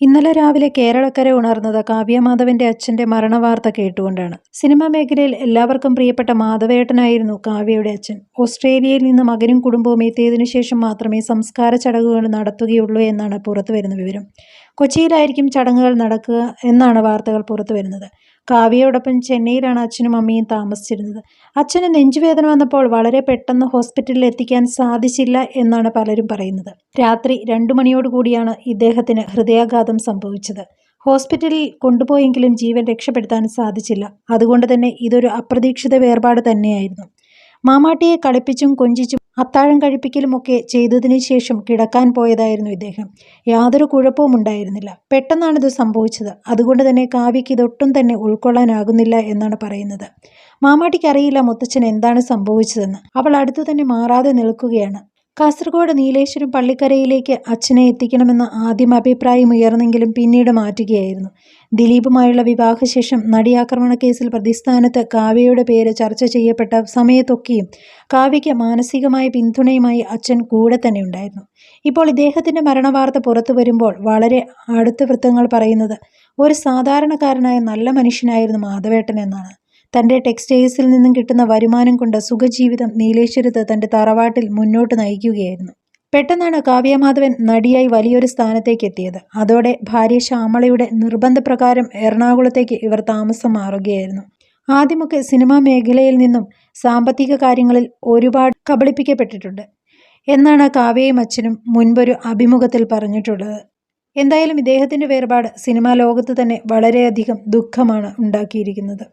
ഇന്നലെ രാവിലെ കേരളക്കര ഉണർന്നത് കാവ്യമാധവന്റെ അച്ഛന്റെ മരണവാർത്ത കേട്ടുകൊണ്ടാണ്. സിനിമാ മേഖലയിൽ എല്ലാവർക്കും പ്രിയപ്പെട്ട മാധവേട്ടനായിരുന്നു കാവ്യയുടെ അച്ഛൻ. ഓസ്ട്രേലിയയിൽ നിന്ന് മകനും കുടുംബവും എത്തിയതിനു ശേഷം മാത്രമേ സംസ്കാര ചടങ്ങുകൾ നടത്തുകയുള്ളൂ എന്നാണ് പുറത്തുവരുന്ന വിവരം. കൊച്ചിയിലായിരിക്കും ചടങ്ങുകൾ നടക്കുക എന്നാണ് വാർത്തകൾ പുറത്തു വരുന്നത്. കാവ്യയോടൊപ്പം ചെന്നൈയിലാണ് അച്ഛനും അമ്മയും താമസിച്ചിരുന്നത്. അച്ഛന് നെഞ്ചുവേദന വന്നപ്പോൾ വളരെ പെട്ടെന്ന് ഹോസ്പിറ്റലിൽ എത്തിക്കാൻ സാധിച്ചില്ല എന്നാണ് പലരും പറയുന്നത്. രാത്രി രണ്ടു മണിയോടുകൂടിയാണ് ഇദ്ദേഹത്തിന് ഹൃദയാഘാതം സംഭവിച്ചത്. ഹോസ്പിറ്റലിൽ കൊണ്ടുപോയെങ്കിലും ജീവൻ രക്ഷപ്പെടുത്താൻ സാധിച്ചില്ല. അതുകൊണ്ട് തന്നെ ഇതൊരു അപ്രതീക്ഷിത വേർപാട് തന്നെയായിരുന്നു. മാമാട്ടിയെ കളിപ്പിച്ചും കൊഞ്ചിച്ചും അത്താഴം കഴിപ്പിക്കലുമൊക്കെ ചെയ്തതിനു ശേഷം കിടക്കാൻ പോയതായിരുന്നു ഇദ്ദേഹം. യാതൊരു കുഴപ്പവും ഉണ്ടായിരുന്നില്ല. പെട്ടെന്നാണിത് സംഭവിച്ചത്. അതുകൊണ്ട് തന്നെ കാവ്യയ്ക്ക് ഇതൊട്ടും തന്നെ ഉൾക്കൊള്ളാനാകുന്നില്ല എന്നാണ് പറയുന്നത്. മാമാട്ടിക്ക് അറിയില്ല മുത്തച്ഛൻ എന്താണ് സംഭവിച്ചതെന്ന്. അവൾ അടുത്തു തന്നെ മാറാതെ നിൽക്കുകയാണ്. കാസർഗോഡ് നീലേശ്വരം പള്ളിക്കരയിലേക്ക് അച്ഛനെ എത്തിക്കണമെന്ന ആദ്യം അഭിപ്രായം ഉയർന്നെങ്കിലും പിന്നീട് മാറ്റുകയായിരുന്നു. ദിലീപുമായുള്ള വിവാഹശേഷം നടിയാക്രമണ കേസിൽ പ്രതിസ്ഥാനത്ത് കാവ്യയുടെ പേര് ചർച്ച ചെയ്യപ്പെട്ട സമയത്തൊക്കെയും കാവ്യയ്ക്ക് മാനസികമായ പിന്തുണയുമായി അച്ഛൻ കൂടെ തന്നെ ഉണ്ടായിരുന്നു. ഇപ്പോൾ ഇദ്ദേഹത്തിന്റെ മരണവാർത്ത പുറത്തു വരുമ്പോൾ വളരെ അടുത്ത വൃത്തങ്ങൾ പറയുന്നത് ഒരു സാധാരണക്കാരനായ നല്ല മനുഷ്യനായിരുന്നു മാധവേട്ടൻ എന്നാണ്. തന്റെ ടെക്സ്റ്റൈൽസിൽ നിന്നും കിട്ടുന്ന വരുമാനം കൊണ്ട് സുഖജീവിതം നീലേശ്വരത്ത് തന്റെ തറവാട്ടിൽ മുന്നോട്ട് നയിക്കുകയായിരുന്നു. പെട്ടെന്നാണ് കാവ്യമാധവൻ നടിയായി വലിയൊരു സ്ഥാനത്തേക്ക് എത്തിയത് അതോടെ ഭാര്യ ശ്യാമളയുടെ നിർബന്ധപ്രകാരം എറണാകുളത്തേക്ക് ഇവർ താമസം മാറുകയായിരുന്നു. ആദ്യമൊക്കെ സിനിമാ മേഖലയിൽ നിന്നും സാമ്പത്തിക കാര്യങ്ങളിൽ ഒരുപാട് കബളിപ്പിക്കപ്പെട്ടിട്ടുണ്ട്. എന്നാണ് കാവ്യയും അച്ഛനും മുൻപൊരു അഭിമുഖത്തിൽ പറഞ്ഞിട്ടുള്ളത്. എന്തായാലും ഇദ്ദേഹത്തിന്റെ വേർപാട് സിനിമാ ലോകത്ത് തന്നെ വളരെയധികം ദുഃഖമാണ് ഉണ്ടാക്കിയിരിക്കുന്നത്.